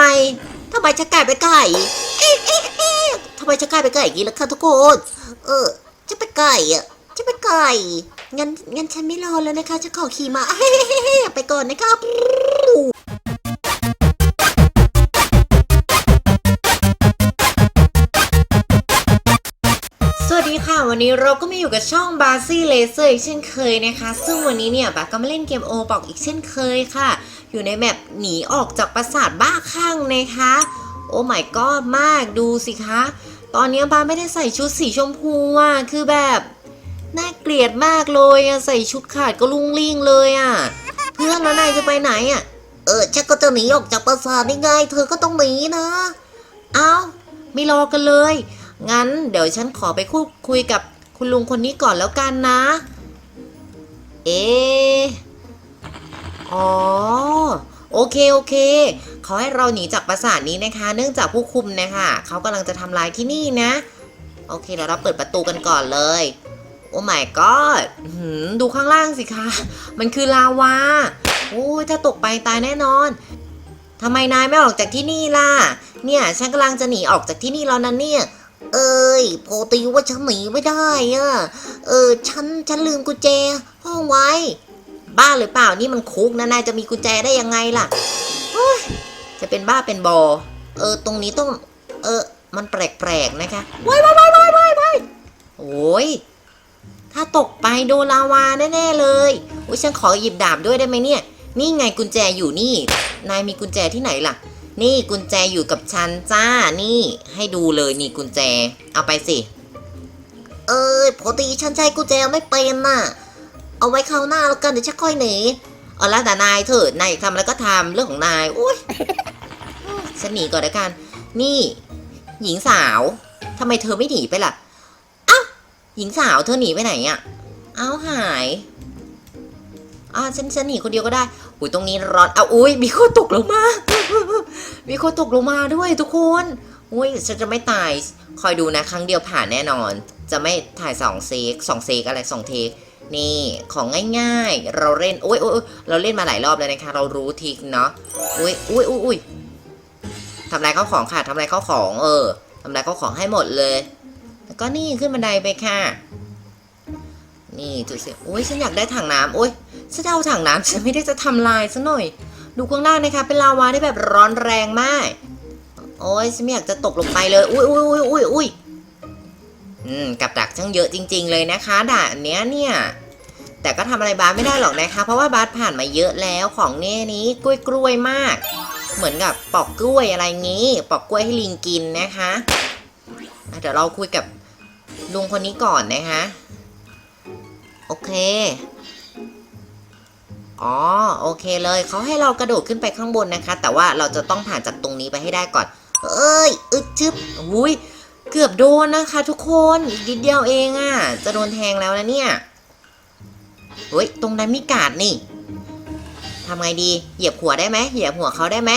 ไมทำไมฉันกลายเป็นไก่เอ๊ะเอ๊ะเอ๊ะทำไมฉันกลายเป็นไก่อย่างนี้ล่ะคะทุกคน เออจะเป็นไก่อะจะเป็นไก่งั้นงั้นฉันไม่รอแล้วนะคะจะขอขี่มาไปก่อนนะคะ วันนี้เราก็มาอยู่กับช่องบาซี่เลเซอร์อีกเช่นเคยนะคะ ซึ่งวันนี้เนี่ยบาก็มาเล่นเกมโอบอกอีกเช่นเคยค่ะ อยู่ในแมปหนีออกจากปราสาทบ้าคลั่งนะคะ โอ้ my god มากดูสิคะ ตอนนี้บาไม่ได้ใส่ชุดสีชมพูอะ คือแบบน่าเกลียดมากเลยอะ ใส่ชุดขาดก็ลุ่งลิ่งเลยอะ เพื่อนแล้วนายจะไปไหนอะ เออฉันก็จะหนีออกจากปราสาทนี่ไง เธอก็ต้องหนีนะ เอาไม่รอกันเลย งั้นเดี๋ยวฉันขอไปคุยคุยกับคุณลุงคนนี้ก่อนแล้วกันนะ เออ๋อ โอเค โอเค เขาให้เราหนีจากปราสาทนี้นะคะ เนื่องจากผู้คุมนะคะเขากำลังจะทำลายที่นี่นะ โอเคเดี๋ยวเราเปิดประตูกันก่อนเลย โอ้ my god ดูข้างล่างสิคะ มันคือลาวา โอ้ยถ้าตกไปตายแน่นอนทำไมนายไม่ออกจากที่นี่ล่ะ เนี่ย ฉันกำลังจะหนีออกจากที่นี่แล้วนะเนี่ย เอ้ยโพตีว่าฉันหนีไม่ได้อะเออฉันฉันลืมกุญแจห้องไว้ บ้าหรือเปล่านี่มันคุกนะนายจะมีกุญแจได้ยังไงล่ะโอ้ยจะเป็นบ้าเป็นบอ เออ ตรงนี้ต้อง เออ มันแปลกๆนะคะว้ายว้ายว้ายว้ายว้ายว้ายโอ้ยถ้าตกไปโดนลาวาแน่ๆเลยอุ้ยฉันขอหยิบดาบด้วยได้ไหมเนี่ย นี่ไงกุญแจอยู่นี่ นายมีกุญแจที่ไหนล่ะ นี่กุญแจอยู่กับฉันจ้า นี่ให้ดูเลยนี่กุญแจ เอาไปสิ เอ้ยปกติฉันใช้กุญแจไม่เป็นน่ะ เอาไว้คราวหน้าแล้วกันเดี๋ยวฉันค่อยหนีเอาล้วแต่นายเถอะนายทำอะไรก็ทำเรื่องของนายอุ้ยฉันหนีก่อนแล้วกัน นี่ หญิงสาวทำไมเธอไม่หนีไปล่ะอ้าหญิงสาวเธอหนีไปไหนอะ เอาหายอ่าฉันฉันหนีคนเดียวก็ได้ อุ้ยตรงนี้ร้อนเอาอุ้ยมีคนตกลงมา มีคนตกลงมาด้วยทุกคนอุ้ยฉันจะไม่ตาย คอยดูนะครั้งเดียวผ่านแน่นอน จะไม่ถ่ายสองเซกสองเซกอะไรสองเทคนี่ของง่ายๆ เราเล่นอุ้ยอุ้ยอยเราเล่นมาหลายรอบแล้วนะคะ เรารู้ทิกเนาะอุ้ยอุ้ยอุ้ยอุ้ยทำลายข้าวของค่ะทำลายข้าวของ เออทำลายข้าวของให้หมดเลย แล้วก็นี่ขึ้นบันไดไปค่ะ นี่ดูสิอุ้ยฉันอยากได้ถังน้ำอุ้ยฉันเอาถังน้ำฉันไม่ได้จะทำลายซะหน่อย ดูข้างล่างนะคะ เป็นลาวาที่แบบร้อนแรงมาก โอ้ยฉันไม่อยากจะตกลงไปเลย อุ้ยอุ้ยอุ้ยอุ้ยอุ้ยอืมกับดักช่างเยอะจริง ๆ เลยนะคะ ด่านเนี้ยเนี่ยแต่ก็ทำอะไรบาสไม่ได้หรอกนะคะ เพราะว่าบาสผ่านมาเยอะแล้วของเน่นี้กล้วยกล้วยมาก เหมือนกับปอกกล้วยอะไรงี้ ปอกกล้วยให้ลิงกินนะคะเดี๋ยวเราคุยกับลุงคนนี้ก่อนนะคะ โอเค อ๋อ โอเคเลย เขาให้เรากระโดดขึ้นไปข้างบนนะคะ แต่ว่าเราจะต้องผ่านจากตรงนี้ไปให้ได้ก่อน เอ้ย อึดชึบอุ้ย เกือบโดนนะคะ ทุกคน อีกนิดเดียวเองอะ่ะ จะโดนแทงแล้วนะเนี่ยเฮ้ย ตรงนั้นมีกาดนี่ทำไงดี เหยียบหัวได้ไหมเหยียบหัวเขาได้ไหม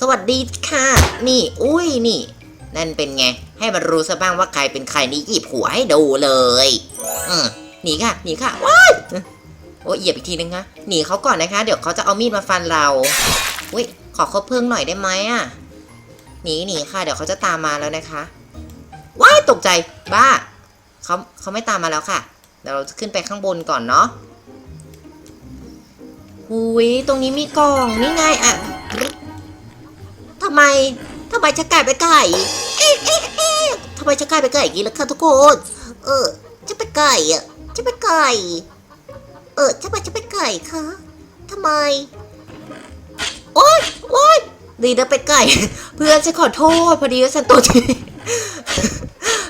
สวัสดีค่ะ นี่ อุ้ย นี่ นั่นเป็นไง ให้มันรู้ซะบ้างว่าใครเป็นใครนี่หยิบหัวให้ดูเลย อืม หนีค่ะ หนีค่ะ ว้ายโอ้ยเหยียบอีกทีนึงนะหนีเขาก่อนนะคะ เดี๋ยวเขาจะเอามีดมาฟันเรา อุ้ย ขอคบเพลิงหน่อยได้ไหมอะ หนีหนีค่ะ เดี๋ยวเขาจะตามมาแล้วนะคะ ว้ายตกใจ บ้า เขาเขาไม่ตามมาแล้วค่ะ เดี๋ยวเราจะขึ้นไปข้างบนก่อนเนาะหุยตรงนี้มีกล่องนี่ไงอะทำไมทำไมจะกลายเป็นไก่ เอ๊ะเอ๊ะเอ๊ะทำไมจะกลายเป็นไก่อย่างนี้ล่ะคะทุกคน เออจะเป็นไก่อะ จะเป็นไก่ เออทำไมจะเป็นไก่คะทำไม โอ๊ยโอ๊ยดีนะเป็นไก่ เพื่อนฉันขอโทษ พอดีว่าฉันตัวเตี้ย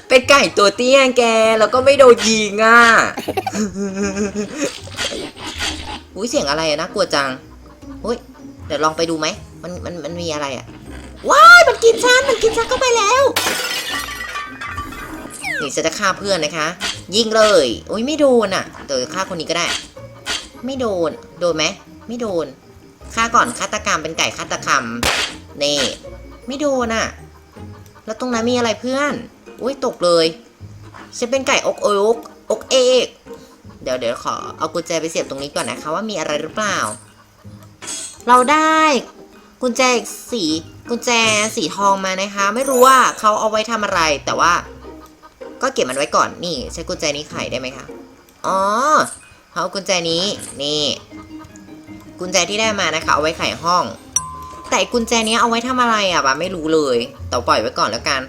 เป็นไก่ตัวเตี้ยแก แล้วก็ไม่โดนยิงอะอุ้ยเสียงอะไรอะนะกลัวจังอุ้ยเดี๋ยวลองไปดูไหมมันมันมันมีอะไรอะว้ายมันกินฉันมันกินฉันเข้าไปแล้ว นี่ฉันจะฆ่าเพื่อนนะคะ ยิงเลยอุ้ยไม่โดนอะเดี๋ยวฆ่าคนนี้ก็ได้ ไม่โดน โดนไหมไม่โดนฆ่าก่อนฆาตกรรมเป็นไก่ฆาตกรรมนี่ไม่โดนอะ แล้วตรงนั้นมีอะไรเพื่อน อุ้ยตกเลยฉันเป็นไก่อกเอกอกเอกเดี๋ยวเดี๋ยวขอเอากุญแจไปเสียบตรงนี้ก่อนนะคะว่ามีอะไรหรือเปล่า เราได้กุญแจสีกุญแจสีทองมานะคะ ไม่รู้ว่าเขาเอาไว้ทำอะไรแต่ว่า ก็เก็บมันไว้ก่อนนี่ ใช้กุญแจนี้ไขได้ไหมคะ อ๋อเอากุญแจนี้นี่ กุญแจที่ได้มานะคะเอาไว้ไขห้อง แต่กุญแจนี้เอาไว้ทำอะไรอะบาไม่รู้เลยแต่ปล่อยไว้ก่อนแล้วกัน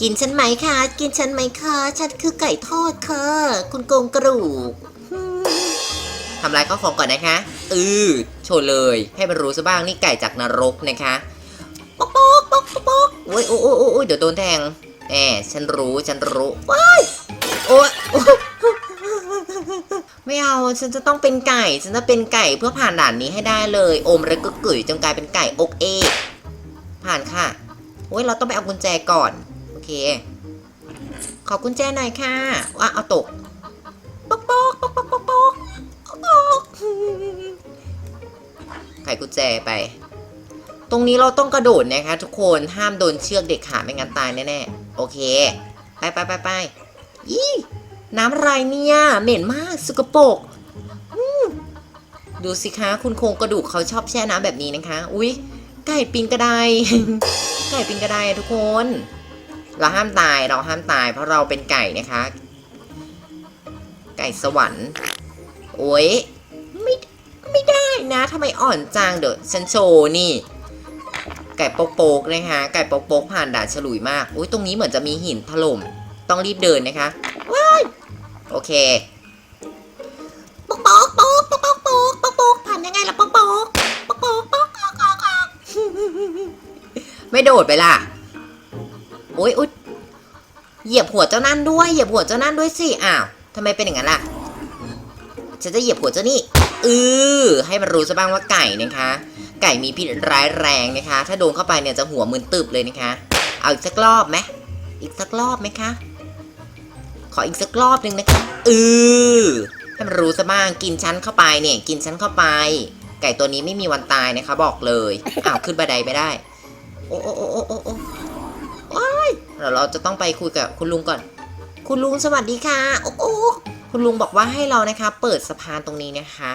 กินฉันไหมคะ กินฉันไหมคะฉันคือไก่ทอดค่ะคุณโกงกระดูกทำลายข้าวของก่อนนะคะอือโชว์เลยให้มันรู้ซะบ้างนี่ไก่จากนรกนะคะ ป๊อกป๊อกป๊อกป๊อกป๊อกโอ้ยโอ้ยโอ้ยโอ้ยเดี๋ยวโดนแทง แหมฉันรู้ฉันรู้ว้ายโอ้ยโอ๊ยไม่เอาฉันจะต้องเป็นไก่ ฉันจะเป็นไก่เพื่อผ่านด่านนี้ให้ได้เลยอมแล้วก็กึ๋ยจนกลายเป็นไก่อกเอกผ่านค่ะโอ้ยเราต้องไปเอากุญแจก่อนโอเค ขอกุญแจหน่อยค่ะว่าเอาตกปอกปอกปอกปอกปอกปอกปอกไขกุญแจไป ตรงนี้เราต้องกระโดดนะคะ ทุกคนห้ามโดนเชือกเด็กขาดไม่งั้นตายแน่ๆ โอเค ไปไปไปไปยี่น้ำอะไรเนี่ย เหม็นมากสกปรกดูสิคะ คุณโครงกระดูกเขาชอบแช่น้ำแบบนี้นะคะ อุ๊ย ไก่ปิงกระไดไก่ปิงกระไดทุกคน เราห้ามตายเราห้ามตาย เพราะเราเป็นไก่นะคะ ไก่สวรรค์ โอ้ยไม่ไม่ได้นะทำไมอ่อนจังเดี๋ยวฉันโชว์นี่ ไก่โป๊กๆนะคะ ไก่โป๊กๆผ่านด่านฉลุยมาก อุ้ยตรงนี้เหมือนจะมีหินถล่ม ต้องรีบเดินนะคะ ว้าย โอเคโป๊กโป๊กโป๊กโป๊กโป๊กโป๊กโผ่านยังไงล่ะโป๊กโป๊กโป๊กโป๊กโป๊กโไม่โดดไปล่ะโอ้ยอุ้ยเหยียบหัวเจ้านั่นด้วย เหยียบหัวเจ้านั่นด้วยสิ อ้าวทำไมเป็นอย่างนั้นล่ะฉันจะเหยียบหัวเจ้านี่เออให้มันรู้ซะบ้างว่าไก่นะคะ ไก่มีพิษร้ายแรงนะคะ ถ้าโดนเข้าไปเนี่ยจะหัวมึนตึบเลยนะคะ เอาอีกสักรอบไหมอีกสักรอบไหมคะ ขออีกสักรอบหนึ่งนะคะอือให้มันรู้ซะบ้างกินชั้นเข้าไปเนี่ย กินชั้นเข้าไป ไก่ตัวนี้ไม่มีวันตายนะคะ บอกเลยอ้าวขึ้นบันไดไม่ได้ โอ้โอ้โอ้โอ้โอ้โอ้ว้ายเดี๋ยวเราจะต้องไปคุยกับคุณลุงก่อน คุณลุงสวัสดีค่ะโอ้โอ้คุณลุงบอกว่าให้เรานะคะ เปิดสะพานตรงนี้นะคะ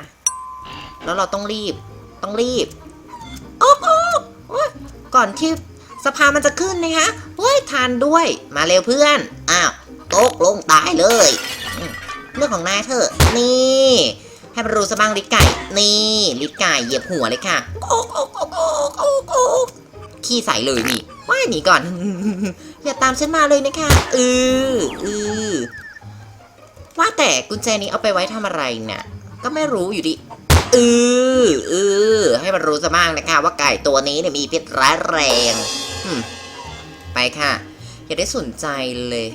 แล้วเราต้องรีบต้องรีบ อ้โอ้โอ้ยก่อนที่สะพานมันจะขึ้นนะคะเฮ้ยทานด้วยมาเร็วเพื่อน อ้าวตกลงตายเลย เรื่องของนายเถอะนี่ให้มันรู้สบ้างลิดไก่ นี่ลิดไก่เหยียบหัวเลยค่ะโอ๊กโอ๊กโอ๊กโอ๊กโอ๊กโอ๊กขี้ใส่เลยนี่ว่าหนีก่อน อย่าตามฉันมาเลยนะคะเออเออว่าแต่กุญแจนี้เอาไปไว้ทำอะไรเนี่ยก็ไม่รู้อยู่ดิ เออเออให้มันรู้ซะบ้างนะคะว่าไก่ตัวนี้เนี่ยมีพิษร้ายแรงไปค่ะ อย่าได้สนใจเลย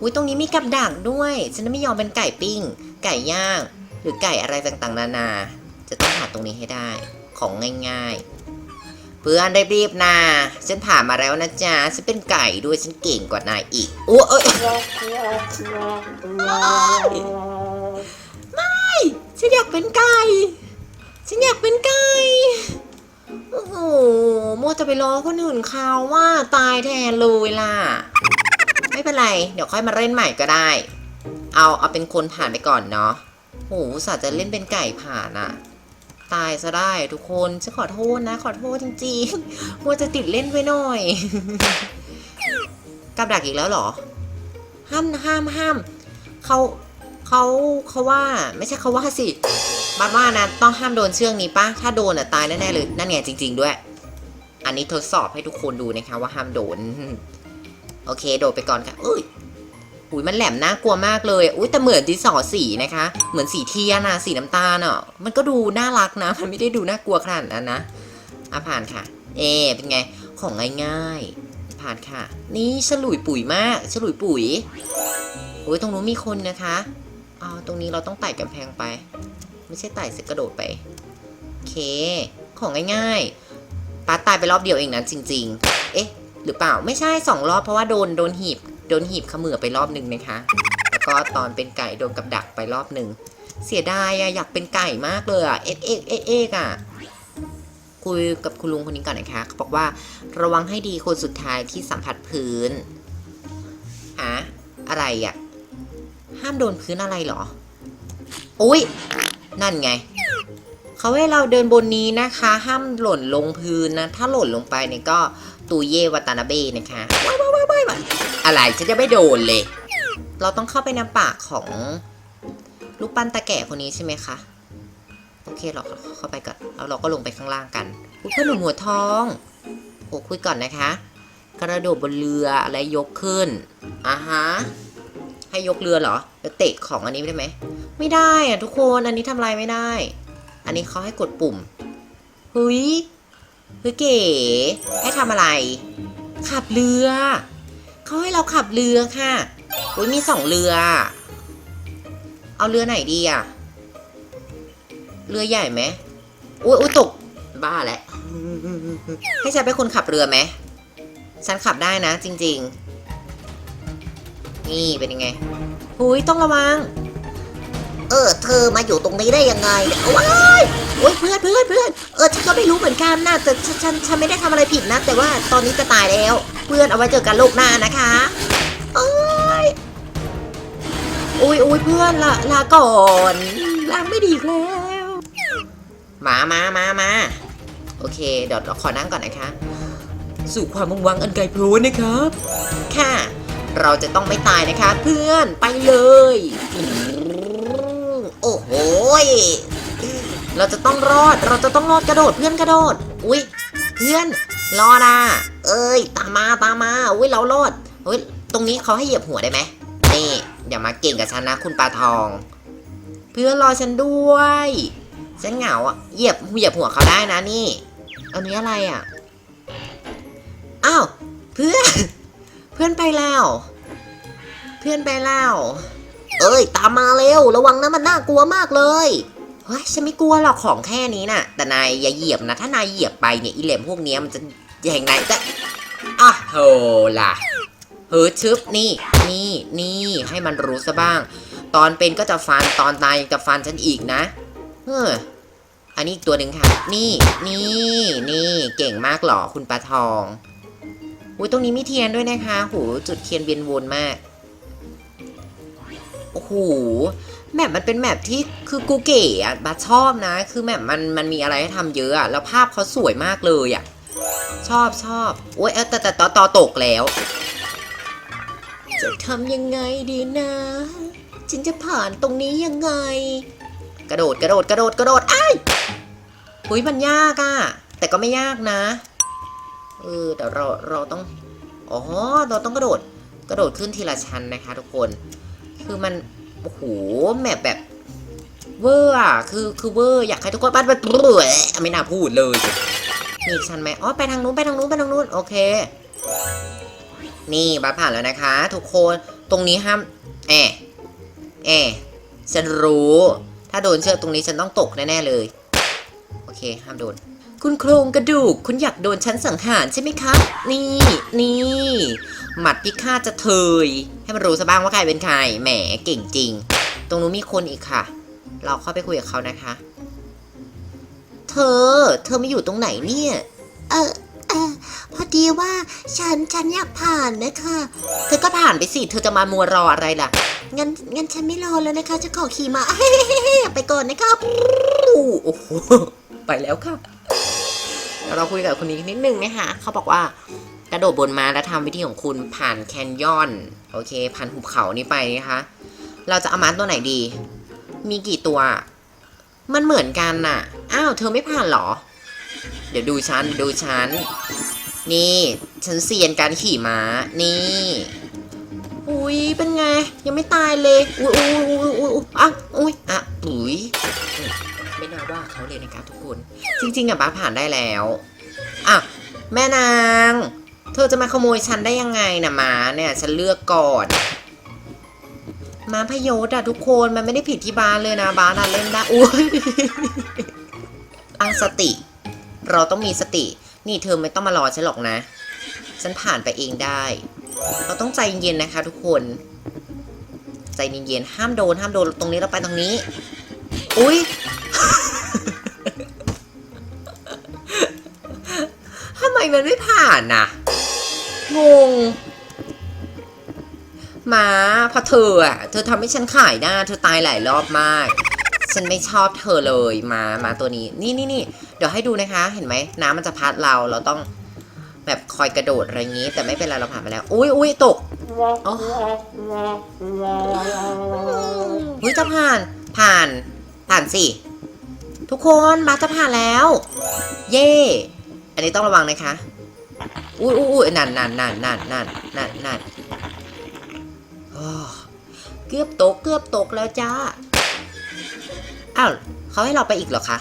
อุ้ยตรงนี้มีกับดักด้วย ฉันไม่ยอมเป็นไก่ปิ้ง ไก่ย่าง หรือไก่อะไรต่างๆ นานา จะต้องหาตรงนี้ให้ได้ ของง่ายๆ เพื่อนรีบนะฉันผ่านมาแล้วนะจ๊ะ ฉันเป็นไก่ด้วย ฉันเก่งกว่านายอีกโอ้เอ้ย ฉันอยากเป็นไก่ ฉันอยากเป็นไก่ โอ้โหมัวจะไปล้อคนอื่นเขาว่าตายแทนเลยล่ะ ไม่เป็นไร เดี๋ยวค่อยมาเล่นใหม่ก็ได้ เอาเอาเป็นคนผ่านไปก่อนเนาะโหสัตว์จะเล่นเป็นไก่ผ่านอะตายซะได้ทุกคนฉันขอโทษนะ ขอโทษจริงๆมัวจะติดเล่นไว้หน่อยกับดักอีกแล้วเหรอ ห้ามห้ามห้ามเขา เขาเขาว่าไม่ใช่เขาว่าสิบัดว่านะต้องห้ามโดนเชือกนี้ปะถ้าโดนอะตายแน่ๆเลยนั่นไงจริง ๆ ด้วย อันนี้ทดสอบให้ทุกคนดูนะคะว่าห้ามโดน โอเค โดดไปก่อนค่ะอุ้ยอุ้ยมันแหลมน่ากลัวมากเลยอุ้ยแต่เหมือนดินสอสีนะคะ เหมือนสีเทียนนะสีน้ำตาลอะมันก็ดูน่ารักนะ มันไม่ได้ดูน่ากลัวขนาดนั้นนะอะผ่านค่ะ เอ เป็นไงของง่ายๆผ่านค่ะ นี่ฉลุยปุ๋ยมากฉลุยปุ๋ยโอ้ยตรงนู้นมีคนนะคะ เอาตรงนี้เราต้องไต่กำแพงไป ไม่ใช่ไต่เสร็จกระโดดไปโอเค ของง่ายๆป้าตายไปรอบเดียวเองนะจริง ๆ เอ๊ะ หรือเปล่าไม่ใช่สองรอบเพราะว่าโดนโดนหีบโดนหีบขมือไปรอบหนึ่งนะคะ แล้วก็ตอนเป็นไก่โดนกับดักไปรอบหนึ่งเสียดายอะอยากเป็นไก่มากเลยอะเอ๊ะเอ๊ะเอ๊ะเอ๊ะอะคุยกับคุณลุงคนนี้ก่อนนะคะเขาบอกว่าระวังให้ดีคนสุดท้ายที่สัมผัสพื้นอะอะไรอะ ห้ามโดนพื้นอะไรเหรอ อุ้ยนั่นไง เขาให้เราเดินบนนี้นะคะ ห้ามหล่นลงพื้นนะ ถ้าหล่นลงไปเนี่ยก็ตูเย่วัตานาเบะนะคะว้ายว้ายว้ายว้ายอะไรฉันจะไม่โดนเลย เราต้องเข้าไปในปากของลูกปั้นตาแก่คนนี้ใช่ไหมคะ โอเคเราเข้าไปก่อนแล้วเราก็ลงไปข้างล่างกันอุ๊ยเพื่อนหนุ่มหัวทองโอ้คุยก่อนนะคะ กระโดดบนเรืออะไรยกขึ้นอ่าฮะ ให้ยกเรือเหรอแล้วเตะของอันนี้ได้ไหม ไม่ได้อะทุกคน อันนี้ทำอะไรไม่ได้ อันนี้เขาให้กดปุ่มเฮ้ยเฮ้ยเก๋ให้ทำอะไร ขับเรือ เขาให้เราขับเรือค่ะอุ้ยมีสองเรือ เอาเรือไหนดีอะเรือใหญ่ไหมอุ้ยอุ้ยตก บ้าแหล้วให้ฉันเป็นคนขับเรือไหมฉันขับได้นะจริง ๆ นี่เป็นยังไงหุยต้องระวัง เออ เธอมาอยู่ตรงนี้ได้ยังไงว้ายโอ้ยเพื่อนเพื่อนเพื่อนเออฉันก็ไม่รู้เหมือนกันนะแต่ฉันฉันฉันไม่ได้ทำอะไรผิดนะ แต่ว่าตอนนี้จะตายแล้ว เพื่อนเอาไว้เจอกันโลกหน้านะคะโอ้ยโอ้ยโอ้ยเพื่อนละลาก่อนลาไม่ดีแล้วมามามามาโอเคเดี๋ยวขอนั่งก่อนนะคะ สู่ความมุ่งหวังอันไกลโพ้นนะครับ ค่ะ เราจะต้องไม่ตายนะคะ เพื่อนไปเลย โอ้โหเราจะต้องรอด เราจะต้องรอดกระโดดเพื่อนกระโดด อุ้ยเพื่อนรอดอะเอ้ย ตามมาตามมาอุ้ยเรารอดอุ้ยตรงนี้เขาให้เหยียบหัวได้ไหมนี่อย่ามาเก่งกับฉันนะคุณปลาทอง เพื่อนรอฉันด้วยฉันเหงาอะเหยียบเหยียบหัวเขาได้นะนี่ อันนี้อะไรอะอ้าวเพื่อน เพื่อนไปแล้ว เพื่อนไปแล้ว เอ้ย ตามมาเร็ว ระวังนะมันน่ากลัวมากเลยเฮ้ยฉันไม่กลัวหรอกของแค่นี้น่ะ แต่นายอย่าเหยียบนะ ถ้านายเหยียบไปเนี่ยอีเหลมพวกนี้มันจะอย่างไรแต่อะโหล่ะเฮ้ยชึบนี่ นี่นี่ให้มันรู้ซะบ้าง ตอนเป็นก็จะฟันตอนตายยังจะฟันฉันอีกนะ เฮ้ออันนี้อีกตัวหนึ่งค่ะ นี่นี่นี่เก่งมากหรอคุณปลาทอง อุ้ยตรงนี้มีเทียนด้วยนะคะโหจุดเทียนเวียนวนมาก โอ้โห แมปมันเป็นแมปที่คือกูเก๋อะบัสชอบนะ คือแมปมันมันมีอะไรให้ทำเยอะอะแล้วภาพเขาสวยมากเลยอะชอบชอบโอ้ยเอ้ยแต่แต่ต่อต่อตกแล้ว จะทำยังไงดีนะฉันจะผ่านตรงนี้ยังไง กระโดดกระโดดกระโดดกระโดดอ้ายหุยมันยากอะแต่ก็ไม่ยากนะ เออเดี๋ยวเราเราต้องอ๋อเราต้องกระโดดกระโดดขึ้นทีละชั้นนะคะ ทุกคน คือมันโอ้โหแมปแบบเวอร์อะคือคือเวอร์อยากให้ทุกคนบ้านมันเบื่อไม่น่าพูดเลยมีชั้นไหมอ๋อไปทางนู้นไปทางนู้นไปทางนู้นโอเค นี่บัสผ่านแล้วนะคะ ทุกคนตรงนี้ห้ามแอะแอะฉันรู้ ถ้าโดนเชือกตรงนี้ฉันต้องตกแน่ๆเลย โอเคห้ามโดน คุณโครงกระดูก คุณอยากโดนชั้นสังหารใช่ไหมครับนี่ นี่ หมัดพิฆาตจะเทย ให้มันรู้ซะบ้างว่าใครเป็นใคร แหม เก่งจริง ตรงนู้นมีคนอีกค่ะ เราเข้าไปคุยกับเขานะคะ เธอ เธอไม่อยู่ตรงไหนเนี่ย เออเออพอดีว่าฉัน ฉันอยากผ่านนะคะ เธอก็ผ่านไปสิ เธอจะมามัวรออะไรล่ะ งั้น งั้นฉันไม่รอแล้วนะคะจะขอขี่มา ไปก่อนนะคะโอ้โห ไปแล้วค่ะเดี๋ยวเราคุยกับคนนี้นิดนึงนะคะเขาบอกว่ากระโดดบนมาแล้วทำวิธีของคุณผ่านแคนยอนโอเค ผ่านหุบเขานี้ไปนะคะ เราจะเอามาตัวไหนดี มีกี่ตัว มันเหมือนกันน่ะ อ้าว เธอไม่ผ่านหรอ เดี๋ยวดูฉันดูฉัน นี่ฉันเซียนการขี่ม้า นี่ อุ้ยเป็นไง ยังไม่ตายเลย อุ้ยอุ้ยอุ้ยอุ้ยอุ้ยอะอุ้ยอะอุ้ย ไม่น่าว่าเขาเลยนะคะทุกคน จริง ๆอะบ้าผ่านได้แล้วอะแม่นาง เธอจะมาขโมยฉันได้ยังไงนะมาเนี่ยฉันเลือกก่อนมาพยศอะทุกคนมันไม่ได้ผิดที่บ้านเลยนะบ้านเล่นได้อุ้ยตั้งสติ เราต้องมีสติ นี่เธอไม่ต้องมารอฉันหรอกนะ ฉันผ่านไปเองได้ เราต้องใจเย็นๆนะคะ ทุกคน ใจเย็นๆห้ามโดนห้ามโดนตรงนี้เราไปตรงนี้ อุ้ยทำไมมันไม่ผ่านน่ะ งง มาพราะเธออะ เธอทำให้ฉันขายหน้า เธอตายหลายรอบมาก ฉันไม่ชอบเธอเลยมามาตัวนี้ นี่นี่นี่เดี๋ยวให้ดูนะคะ เห็นไหม น้ำมันจะพัดเรา เราต้องแบบคอยกระโดดอะไรอย่างนี้ แต่ไม่เป็นไรเราผ่านไปแล้ว อุ้ยอุ้ยตกอุ้ยจะผ่าน ผ่าน ผ่านสิ ทุกคนบาสจะผ่านแล้ว เย่อันนี้ต้องระวังนะคะ อุ้ยอุ้ยอุ้นั่นนั่นนั่นนั่นนั่นนั่นนั่นเกือบตกเกือบตกแล้วจ้า อ้าวเขาให้เราไปอีกเหรอคะ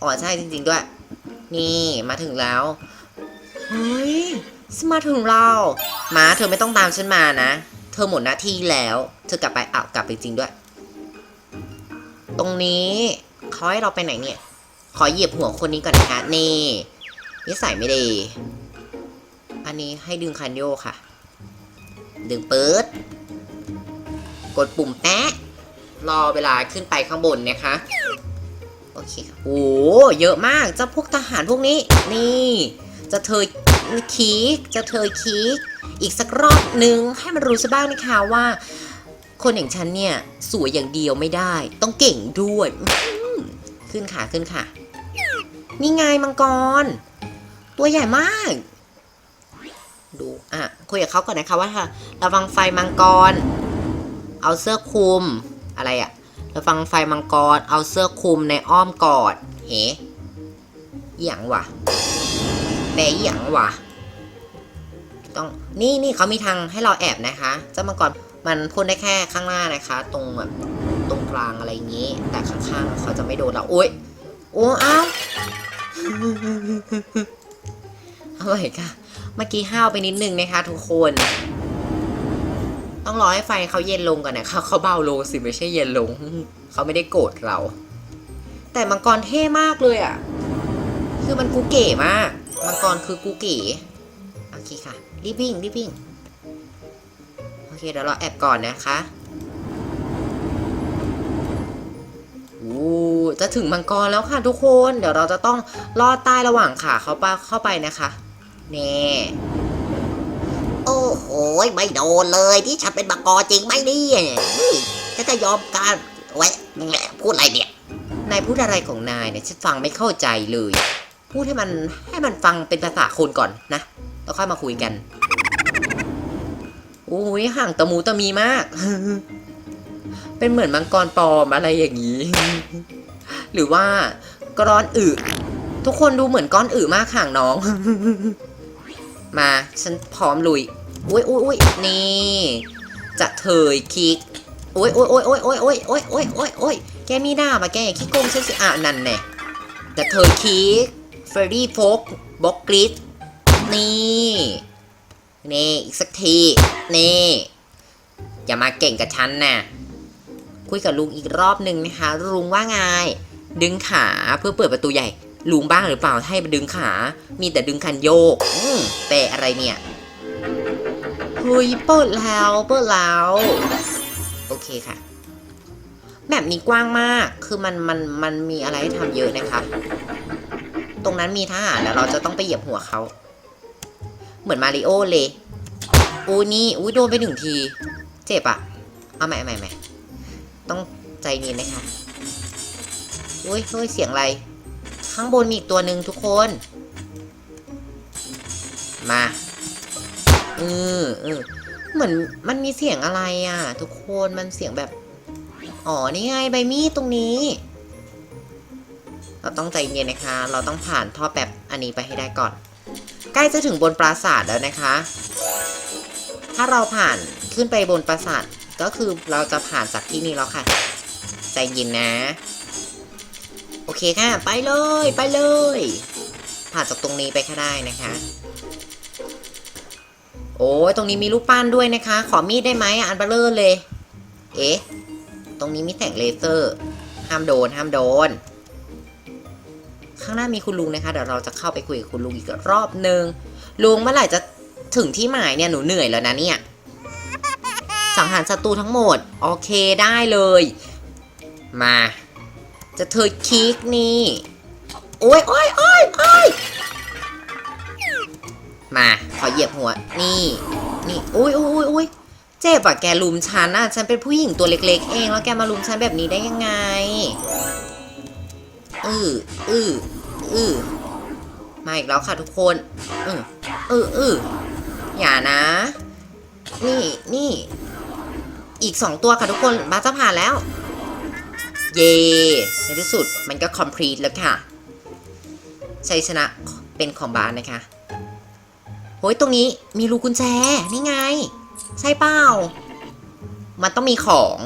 อ๋อใช่จริง ๆ ด้วย นี่มาถึงแล้ว เฮ้ยมาถึงเรามาเธอไม่ต้องตามฉันมานะ เธอหมดหน้าที่แล้ว เธอกลับไปอ้าวกลับไปจริงด้วย ตรงนี้เขาให้เราไปไหนเนี่ย ขอเหยียบหัวคนนี้ก่อนนะคะนี่นิสัยไม่ดี อันนี้ให้ดึงคันโยค่ะ ดึงเปื๊ดกดปุ่มแปะรอเวลาขึ้นไปข้างบนนะคะ โอเคค่ะโอ้เยอะมากเจ้าพวกทหารพวกนี้ นี่ จะเธอคีกจะเธอคีกอีกสักรอบนึงให้มันรู้ซะบ้างนะคะว่า คนอย่างฉันเนี่ยสวยอย่างเดียวไม่ได้ ต้องเก่งด้วย ขึ้นค่ะขึ้นค่ะ นี่ไงมังกร ตัวใหญ่มาก ดูอะคุยกับเขาก่อนนะคะว่าระวังไฟมังกร เอาเสื้อคลุมอะไรอะระวังไฟมังกร เอาเสื้อคลุมในอ้อมกอดเฮ้อหยังวะแปลหยังวะต้องนี่นี่เขามีทางให้เราแอบนะคะเจ้ามังกร มันพ่นได้แค่ข้างหน้านะคะ ตรงแบบตรงกลางอะไรอย่างนี้ แต่ข้างๆเขาจะไม่โดนเราโอ๊ยโอ้เอ้าเอาไว้ค่ะเมื่อกี้ห้าวไปนิดนึงนะคะ ทุกคน ต้องรอให้ไฟเขาเย็นลงก่อนนะคะเขาเบาลงสิไม่ใช่เย็นลง เขาไม่ได้โกรธเรา แต่มังกรเท่มากเลยอะ คือมันกูเก๋มาก มังกรคือกูเก๋โอเคค่ะรีบวิ่งรีบวิ่ง เคเดี๋ยวเราแอบก่อนนะคะอู้จะถึงมังกรแล้วค่ะทุกคน เดี๋ยวเราจะต้องลอดใต้ระหว่างขาเขาไปเข้าไปนะคะเน่โอ้โหไม่โดนเลยที่ฉันเป็นมังกรจริงไหมเนี่ยฉันจะยอมการไว้แหละพูดอะไรเนี่ยนายพูดอะไรของนายเนี่ยฉันฟังไม่เข้าใจเลย พูดให้มันให้มันฟังเป็นภาษาคนก่อนนะแล้วค่อยมาคุยกัน โอ้ยห่างตะมูตะมีมาก เป็นเหมือนมังกรปลอมอะไรอย่างนี้ หรือว่ากรอนอึทุกคนดูเหมือนก้อนอึมากห่างน้อง มาฉันพร้อมลุยอุ้ยอุ้ยอุ้ยนี่ จะเถยคิกโอ้ยโอ้ยโอ้ยโอ้ยโอ้ยโอ้ยโอ้ยโอ้ยโอ้ยโอ้ยแกมีหน้ามาแกอย่าขี้โกงฉันสิอะนั่นแน่จะเถยคิกเฟรดี้โฟกบ็อกกริดนี่ นี่อีกสักที นี่อย่ามาเก่งกับฉันน่ะคุยกับลุงอีกรอบหนึ่งนะคะลุงว่าไงดึงขาเพื่อเปิดประตูใหญ่ ลุงบ้างหรือเปล่าให้มาดึงขา มีแต่ดึงคันโยกอืมแปลอะไรเนี่ยเฮ้ยเปิดแล้วเปิดแล้วโอเคค่ะ แบบนี้กว้างมากคือมันมันมันมีอะไรให้ทำเยอะนะคะ ตรงนั้นมีทหารแล้วเราจะต้องไปเหยียบหัวเขา เหมือนมาริโอเลยอูนี่อุ้ยโดนไปหนึ่งที เจ็บอะเอาใหม่ใหม่ใหม่ต้องใจเย็นนะคะอุ้ยเฮ้ยเสียงอะไร ข้างบนมีอีกตัวหนึ่งทุกคน มาเออเออเหมือนมันมีเสียงอะไรอะ ทุกคนมันเสียงแบบ อ๋อนี่ไงใบมีดตรงนี้ เราต้องใจเย็นนะคะ เราต้องผ่านท่อแบบอันนี้ไปให้ได้ก่อน ใกล้จะถึงบนปราสาทแล้วนะคะ ถ้าเราผ่านขึ้นไปบนปราสาทก็คือเราจะผ่านจากที่นี่แล้วค่ะ ใจเย็นนะ โอเคค่ะ ไปเลยไปเลย ผ่านจากตรงนี้ไปก็ได้นะคะ โอ้ยตรงนี้มีรูปปั้นด้วยนะคะ ขอมีดได้ไหมอันเบลเลอร์เลย เอ๊ะ ตรงนี้มีแสงเลเซอร์ ห้ามโดนห้ามโดน ข้างหน้ามีคุณลุงนะคะเดี๋ยวเราจะเข้าไปคุยกับคุณลุงอีกรอบนึงลุงเมื่อไหร่จะถึงที่หมายเนี่ยหนูเหนื่อยแล้วนะเนี่ยสังหารศัตรูทั้งหมด โอเคได้เลย มา จะเธอคิกนี่ โอ้ยโอ้ยโอ้ยโอ้ยมา ขอเหยียบหัว นี่ นี่อุ้ยอุ้ยอุ้ยอุ้ยเจ็บอะแกลุมฉันอะฉันเป็นผู้หญิงตัวเล็ก ๆ เอง แล้วแกมาลุมฉันแบบนี้ได้ยังไง อืออืออือมาอีกแล้วค่ะทุกคนอืออืออืออย่านะ นี่นี่ อีกสองตัวค่ะทุกคนบาจะผ่านแล้ว เย่ในที่สุดมันก็ complete แล้วค่ะชัยชนะเป็นของบาสนะคะโอ้ยตรงนี้มีรูกุญแจ นี่ไง ใช่เปล่า มันต้องมีของ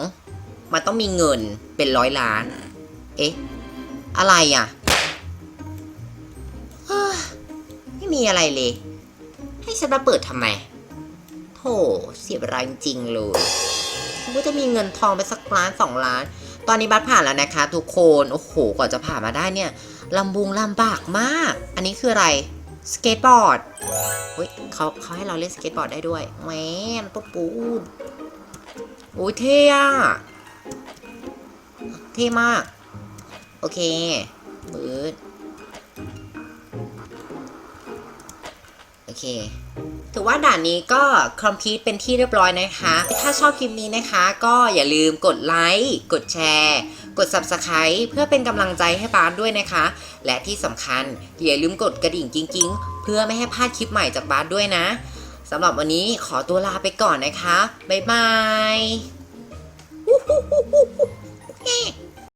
มันต้องมีเงินเป็นร้อยล้าน เอ๊ะ อะไรอะ ไม่มีอะไรเลย ให้ฉันมาเปิดทำไมโธ่เสียเวลาจริงๆเลยกูจะมีเงินทองไปสักล้านสองล้าน ตอนนี้บัตรผ่านแล้วนะคะ ทุกคน โอ้โหกว่าจะผ่านมาได้เนี่ยลำบุงลำบากมาก อันนี้คืออะไรสเก็ตบอร์ดเฮ้ยเขาเขาให้เราเล่นสเก็ตบอร์ดได้ด้วยแหวนปุ๊บปูนโอ้ยเท่อะเท่มาก โอเคมืดโอเค ถือว่าด่านนี้ก็คอมพิวต์เป็นที่เรียบร้อยนะคะ ถ้าชอบคลิปนี้นะคะ ก็อย่าลืมกดไลค์ กดแชร์ กด Subscribe เพื่อเป็นกำลังใจให้บาสด้วยนะคะ และที่สำคัญอย่าลืมกดกระดิ่งกิ้งๆ เพื่อไม่ให้พลาดคลิปใหม่จากบาสด้วยนะสำหรับวันนี้ขอตัวลาไปก่อนนะคะ บ๊ายบาย